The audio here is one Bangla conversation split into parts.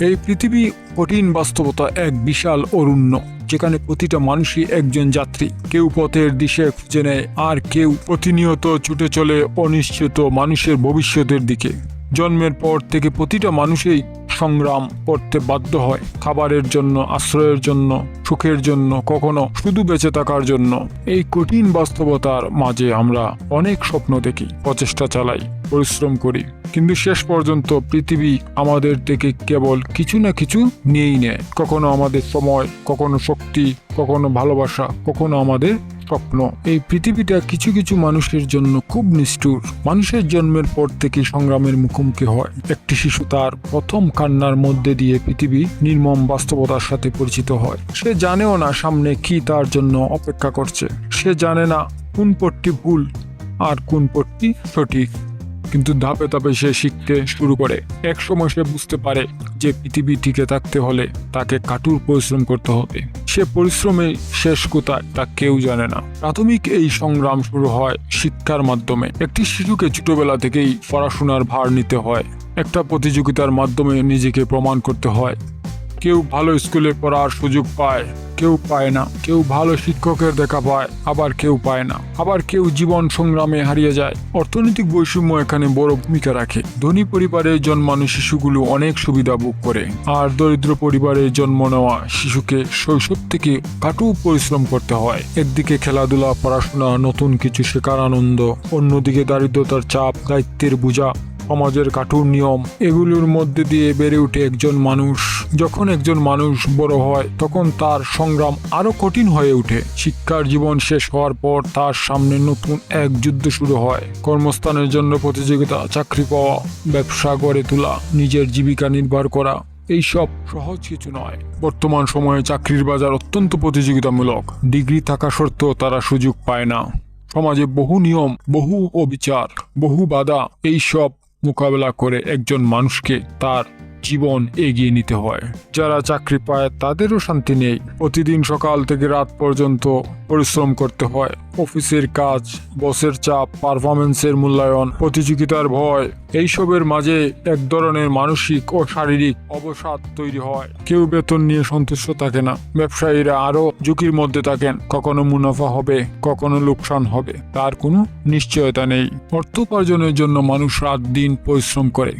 এই পৃথিবী কঠিন বাস্তবতা এক বিশাল অরণ্য, যেখানে প্রতিটা মানুষই একজন যাত্রী। কেউ পথের দিশে খুঁজে নেয়, আর কেউ প্রতিনিয়ত ছুটে চলে অনিশ্চিত মানুষের ভবিষ্যতের দিকে। জন্মের পর থেকে প্রতিটা মানুষই সংগ্রাম করতে বাধ্য হয়। খাবারের জন্য, আশ্রয়ের জন্য, সুখের জন্য, কখনো শুধু বেঁচে থাকার জন্য। এই কঠিন বাস্তবতার মাঝে আমরা অনেক স্বপ্ন দেখি, প্রচেষ্টা চালাই, পরিশ্রম করি। কিন্তু শেষ পর্যন্ত পৃথিবী আমাদের থেকে কেবল কিছু না কিছু নিয়েই নেয়। কখনো আমাদের সময়, কখনো শক্তি, কখনো ভালোবাসা, কখনো আমাদের স্বপ্ন। এই পৃথিবীটা কিছু কিছু মানুষের জন্য খুব নিষ্ঠুর। মানুষের জন্মের পর থেকে সংগ্রামের মুখোমুখি হয়। একটি শিশু তার প্রথম কান্নার মধ্যে দিয়ে পৃথিবী নির্মম বাস্তবতার সাথে পরিচিত হয়। সে জানেও না সামনে কি তার জন্য অপেক্ষা করছে। সে জানে না কোন পটটি ভুল আর কোন পটটি সঠিক। কিন্তু ধাপে ধাপে সে শিখতে শুরু করে। এক সময় সে বুঝতে পারে যে পৃথিবী টিকে থাকতে হলে তাকে কাটুর পরিশ্রম করতে হবে। সে পরিশ্রমে শেষ কোথায় তা কেউ জানে না। প্রাথমিক এই সংগ্রাম শুরু হয় শিক্ষার মাধ্যমে। একটি শিশুকে ছোটবেলা থেকেই পড়াশোনার ভার নিতে হয়। একটা প্রতিযোগিতার মাধ্যমে নিজেকে প্রমাণ করতে হয়। কেউ ভালো স্কুলে পড়ার সুযোগ পায়, কেউ পায় না। কেউ ভালো শিক্ষকের দেখা পায়, আবার কেউ পায় না। আবার কেউ জীবন সংগ্রামে হারিয়ে যায়। অর্থনৈতিক বৈষম্য এখানে বড় ভূমিকা রাখে। ধনী পরিবারে জন্মানো শিশুগুলো অনেক সুবিধা ভোগ করে। আর দরিদ্র পরিবারে জন্ম নেওয়া শিশুকে শৈশব থেকে কাটু পরিশ্রম করতে হয়। একদিকে খেলাধুলা, পড়াশোনা, নতুন কিছু শেখার আনন্দ, অন্যদিকে দারিদ্রতার চাপ, দায়িত্বের বোঝা সমাজের কাঠুর নিয়ম, এগুলোর মধ্যে দিয়ে বেড়ে ওঠে একজন মানুষ। যখন একজন মানুষ বড় হয়, তখন তার সংগ্রাম আরও কঠিন হয়ে ওঠে। শিক্ষার জীবন শেষ হওয়ার পর তার সামনে নতুন এক যুদ্ধ শুরু হয়। কর্মস্থানের জন্য প্রতিযোগিতা, চাকরি পাওয়া, ব্যবসা গড়ে তোলা, নিজের জীবিকা নির্ভর করা, এইসব সহজ কিছু নয়। বর্তমান সময়ে চাকরির বাজার অত্যন্ত প্রতিযোগিতামূলক। ডিগ্রি থাকা সত্ত্বেও তারা সুযোগ পায় না। সমাজে বহু নিয়ম, বহু অবিচার, বহু বাধা, এইসব মোকাবেলা করে একজন মানুষকে তার জীবন এগিয়ে নিতে হয়। যারা চাকরি পায় তাদেরও শান্তি নেই। প্রতিদিন সকাল থেকে রাত পর্যন্ত পরিশ্রম করতে হয়। অফিসের কাজ, বসের চাপ পারফরমেন্সের মূল্যায়ন, প্রতিযোগিতার ভয়, এইসবের মাঝে এক ধরনের মানসিক ও শারীরিক অবসাদ তৈরি হয়। কেউ বেতন নিয়ে সন্তুষ্ট থাকে না। ব্যবসায়ীরা আরও ঝুঁকির মধ্যে থাকেন। কখনো মুনাফা হবে, কখনো লোকসান হবে। তার কোনো নিশ্চয়তা নেই। অর্থ উপার্জনের জন্য মানুষ রাত দিন পরিশ্রম করে।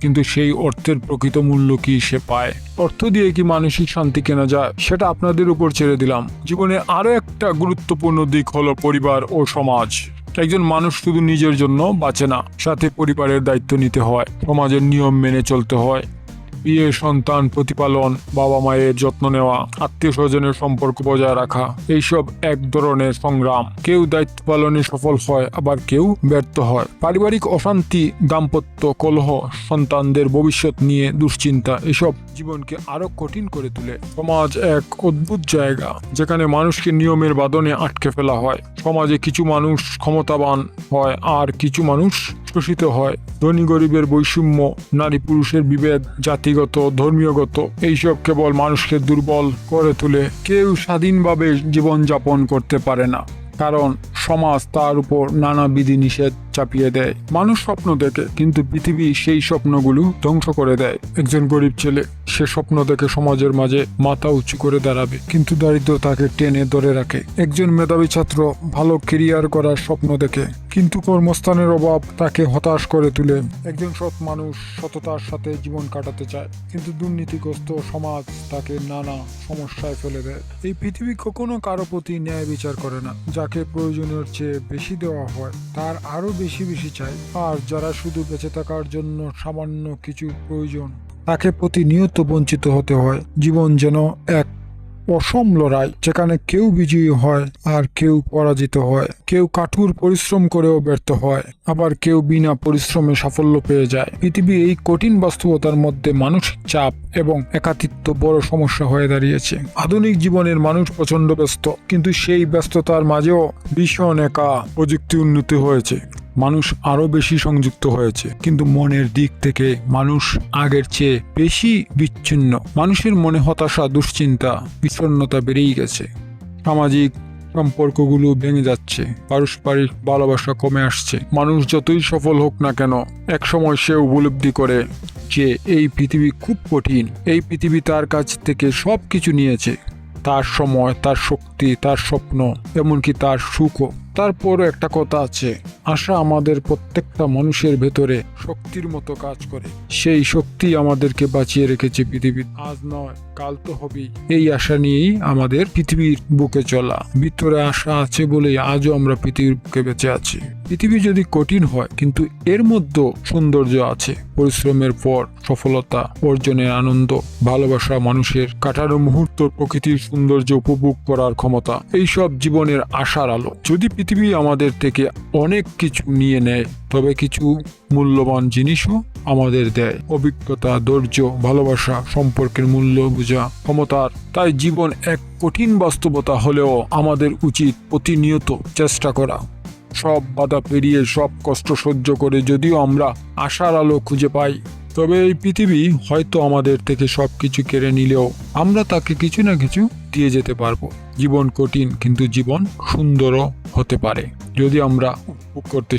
কিন্তু সেই অর্থের প্রকৃত মূল্য কি সে পায়? অর্থ দিয়ে কি মানসিক শান্তি কেনা যায়? সেটা আপনাদের উপর ছেড়ে দিলাম। জীবনে আরও একটা গুরুত্বপূর্ণ দিক হলো পরিবার ও সমাজ। একজন মানুষ শুধু নিজের জন্য বাঁচে না, সাথে পরিবারের দায়িত্ব নিতে হয়। সমাজের নিয়ম মেনে চলতে হয়। বিয়ে, সন্তান, প্রতিপালন, বাবা মায়ের যত্ন নেওয়া, আত্মীয় স্বজনের সম্পর্ক বজায় রাখা, এইসব এক ধরনের সংগ্রাম। কেউ দায়িত্ব পালনে সফল হয়, আবার কেউ ব্যর্থ হয়। পারিবারিক অশান্তি, দাম্পত্য কলহ, সন্তানদের ভবিষ্যৎ নিয়ে দুশ্চিন্তা, এসব জীবনকে আরও কঠিন করে তোলে। সমাজ এক অদ্ভুত জায়গা, যেখানে মানুষকে নিয়মের বাদনে আটকে ফেলা হয়। সমাজে কিছু মানুষ ক্ষমতাবান হয়, আর কিছু মানুষ শোষিত হয়। ধনী গরিবের বৈষম্য, নারী পুরুষের বিভেদ, জাতিগত, ধর্মীয়গত, এইসব কেবল মানুষকে দুর্বল করে তুলে। কেউ স্বাধীনভাবে জীবনযাপন করতে পারে না, কারণ সমাজ তার উপর নানা বিধি নিষেধ চাপিয়ে দেয়। মানুষ স্বপ্ন দেখে, কিন্তু পৃথিবী সেই স্বপ্নগুলো ধ্বংস করে দেয়। একজন গরিব ছেলে, সে স্বপ্ন দেখে সমাজের মাঝে মাথা উঁচু করে দাঁড়াবে, কিন্তু দারিদ্র তাকে টেনে ধরে রাখে। একজন মেধাবী ছাত্র, ভালো কেরিয়ার করার স্বপ্ন দেখে কিন্তু কর্মস্থানের অভাব তাকে হতাশ করে তুলে। একজন সৎ মানুষ সততার সাথে জীবন কাটাতে চায়, কিন্তু দুর্নীতিগ্রস্ত সমাজ তাকে নানা সমস্যায় ফেলে দেয়। এই পৃথিবী কখনো কারও প্রতি ন্যায় বিচার করে না। যাকে প্রয়োজনের চেয়ে বেশি দেওয়া হয়, তার আরও বেশি বেশি চায়। আর যারা শুধু বেঁচে থাকার জন্য সামান্য কিছু প্রয়োজন, তাকে প্রতিনিয়ত বঞ্চিত হতে হয়। জীবন যেন এক অসম লড়াই, যেখানে কেউ বিজয়ী হয় আর কেউ পরাজিত হয়। কেউ কাঠুর পরিশ্রম করেও ব্যর্থ হয়, আবার কেউ বিনা পরিশ্রমে সাফল্য পেয়ে যায়। পৃথিবী এই কঠিন বাস্তবতার মধ্যে মানসিক চাপ এবং একাকিত্ব বড় সমস্যা হয়ে দাঁড়িয়েছে। আধুনিক জীবনের মানুষ প্রচণ্ড ব্যস্ত, কিন্তু সেই ব্যস্ততার মাঝেও ভীষণ একা প্রযুক্তি উন্নতি হয়েছে। মানুষ আরও বেশি সংযুক্ত হয়েছে। কিন্তু মনের দিক থেকে মানুষ আগের চেয়ে বেশি বিচ্ছিন্ন। মানুষের মনে হতাশা, দুশ্চিন্তা, বিষণ্ণতা বেড়েই গেছে। সামাজিক সম্পর্কগুলো ভেঙে যাচ্ছে। পারস্পরিক ভালোবাসা কমে আসছে। মানুষ যতই সফল হোক না কেন, একসময় সে উপলব্ধি করে যে এই পৃথিবী খুব কঠিন। এই পৃথিবী তার কাছ থেকে সব কিছু নিয়েছে। তার সময়, তার শক্তি, তার স্বপ্ন, এমনকি তার সুখও। তারপরও একটা কথা আছে। আশা আমাদের প্রত্যেকটা মানুষের ভেতরে শক্তির মতো কাজ করে। সেই শক্তি আমাদেরকে বাঁচিয়ে রেখেছে পৃথিবী। আজ নয়, কাল তো হবেই। এই আশা নিয়েই আমাদের পৃথিবীর বুকে চলা। ভিতরে আশা আছে বলেই আজও আমরা পৃথিবীর বুকে বেঁচে আছি। পৃথিবী যদি কঠিন হয়, কিন্তু এর মধ্যেও সৌন্দর্য আছে। পরিশ্রমের পর, সফলতা, অর্জনের আনন্দ, ভালোবাসা মানুষের কাটানো মুহূর্ত, প্রকৃতির সৌন্দর্য উপভোগ করার ক্ষমতা, এইসব জীবনের আশার আলো। যদি পৃথিবী আমাদের থেকে অনেক কিছু নিয়ে নেয়, তবে কিছু মূল্যবান জিনিসও আমাদের দেয়। অভিজ্ঞতা, ধৈর্য, ভালোবাসা সম্পর্কের মূল্য বোঝা ক্ষমতার। তাই জীবন এক কঠিন বাস্তবতা হলেও আমাদের উচিত প্রতিনিয়ত চেষ্টা করা। সব বাধা পেরিয়ে সব কষ্ট সহ্য করে যদিও আমরা আশার আলো খুঁজে পাই। তবে এই পৃথিবী হয়তো আমাদের থেকে সব কিছু কেড়ে নিলেও আমরা তাকে কিছু না কিছু দিয়ে যেতে পারব। জীবন কঠিন, কিন্তু জীবন সুন্দরও হতে পারে। যদি আমরা উপভোগ করতে